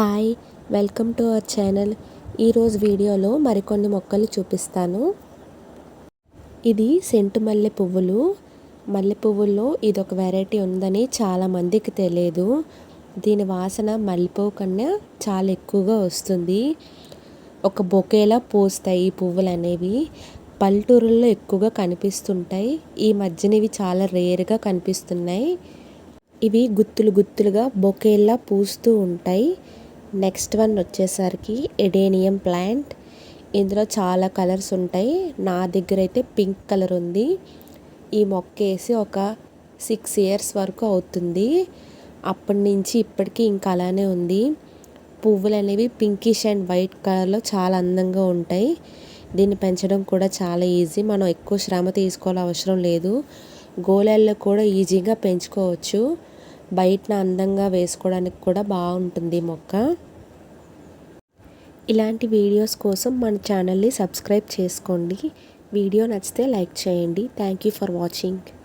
Hi welcome to our channel. ఈరోజు వీడియోలో మరికొన్ని మొక్కలు చూపిస్తాను. ఇది సెంటు మల్లె పువ్వులు. మల్లె పువ్వుల్లో ఇది ఒక వెరైటీ ఉందని చాలామందికి తెలియదు. దీని వాసన మల్లెపువ్వు కన్నా చాలా ఎక్కువగా వస్తుంది. ఒక బొకేలా పూస్తాయి ఈ పువ్వులు అనేవి. పల్లెటూరుల్లో ఎక్కువగా కనిపిస్తుంటాయి. ఈ మధ్యన ఇవి చాలా రేర్గా కనిపిస్తున్నాయి. ఇవి గుత్తులు గుత్తులుగా బొకేలా పూస్తూ ఉంటాయి. నెక్స్ట్ వన్ వచ్చేసరికి ఎడేనియం ప్లాంట్. ఇందులో చాలా కలర్స్ ఉంటాయి. నా దగ్గర అయితే పింక్ కలర్ ఉంది. ఈ మొక్క వేసి ఒక సిక్స్ ఇయర్స్ వరకు అవుతుంది. అప్పటి నుంచి ఇప్పటికీ ఇంకా అలానే ఉంది. పువ్వులు అనేవి పింకిష్ అండ్ వైట్ కలర్లో చాలా అందంగా ఉంటాయి. దీన్ని పెంచడం కూడా చాలా ఈజీ. మనం ఎక్కువ శ్రమ తీసుకోవాల్సిన అవసరం లేదు. గోళాల్లో కూడా ఈజీగా పెంచుకోవచ్చు. బయటన అందంగా వేసుకోవడానికి కూడా బాగుంటుంది మొక్క. ఇలాంటి వీడియోస్ కోసం మన ఛానల్ని సబ్స్క్రైబ్ చేసుకోండి. వీడియో నచ్చితే లైక్ చేయండి. Thank you for watching.